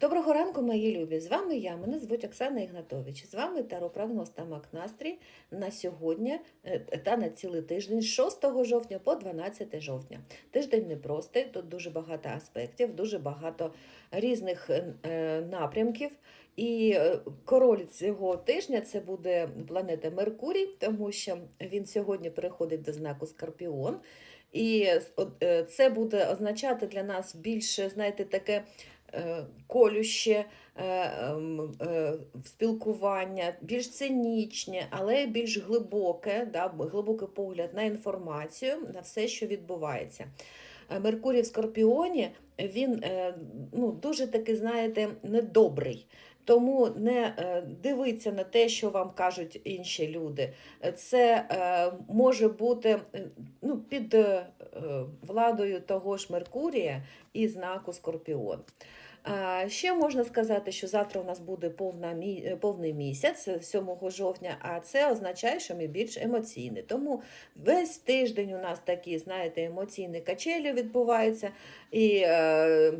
Доброго ранку, мої любі! З вами я, мене звуть Оксана Ігнатович. З вами таро-прогноз та Мак Настрій на сьогодні е, та на цілий тиждень з 6 жовтня по 12 жовтня. Тиждень непростий, тут дуже багато аспектів, дуже багато різних е, е, напрямків. І король цього тижня це буде планета Меркурій, тому що він сьогодні переходить до знаку Скорпіон. І це буде означати для нас більше, знаєте, таке колюще е, ем, е, спілкування, більш цинічне, але більш глибоке, да, глибокий погляд на інформацію, на все, що відбувається. Е, Меркурій в Скорпіоні він е, ну, дуже таки, знаєте, недобрий. Тому не е, дивіться на те, що вам кажуть інші люди. Це е, може бути ну, під е, владою того ж Меркурія і знаку Скорпіон. Ще можна сказати, що завтра у нас буде повна повний місяць, е, 7 жовтня, а це означає, що ми більш емоційні. Тому весь тиждень у нас такі, знаєте, емоційні качелі відбуваються, і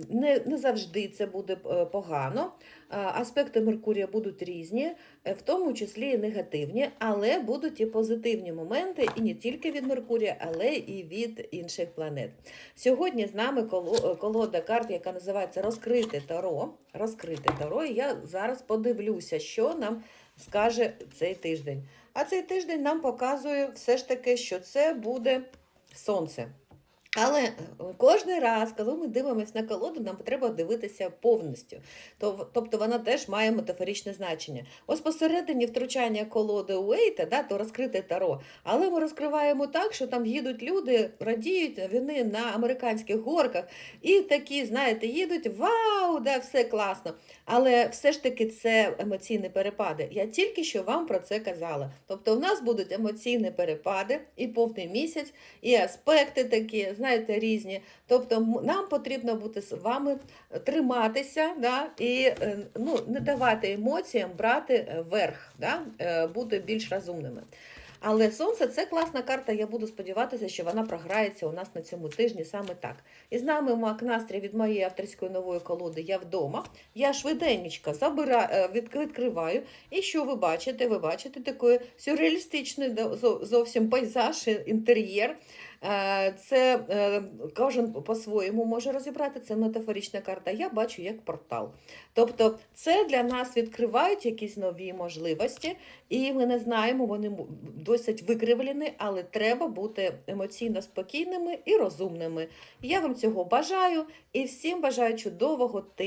не, не завжди це буде погано. Аспекти Меркурія будуть різні, е, в тому числі і негативні, але будуть і позитивні моменти, і не тільки від Меркурія, але і від інших планет. Сьогодні з нами колода карт, яка називається Розкрите Таро. Розкрите Таро. І я зараз подивлюся, що нам скаже цей тиждень. А цей тиждень нам показує все ж таки, що це буде сонце. Але е, кожен раз, коли ми дивимося на колоду, нам треба дивитися повністю. Тобто вона теж має метафоричне значення. Ось посередині втручання колоди Уейта, да, то розкрите таро. Але ми розкриваємо так, що там їдуть люди, радіють вони на американських горках і такі, знаєте, їдуть, вау, да, все класно. Але все ж таки це емоційні перепади. Я тільки що вам про це казала. Тобто, в нас будуть емоційні перепади і повний місяць, і аспекти такі, знаєте, різні. Тобто, нам потрібно бути з вами триматися, да, і е, ну, не давати емоціям брати е, верх, да, е, бути більш розумними. Але сонце це класна карта. Я буду сподіватися, що вона програється у нас на цьому тижні саме так. І з нами мак настрій від моєї авторської нової колоди Я вдома. Я швиденько забираю, е, відкриваю. І що ви бачите? Ви бачите такий сюрреалістичний зовсім пейзаж, інтер'єр. Е, Це е, кожен по-своєму може розібрати. Це метафорична карта. Я бачу як портал. Тобто, це для нас відкривають якісь нові можливості, і ми не знаємо, вони досить викривлені, але треба бути емоційно спокійними і розумними. Я вам цього бажаю і всім бажаю чудового тижня.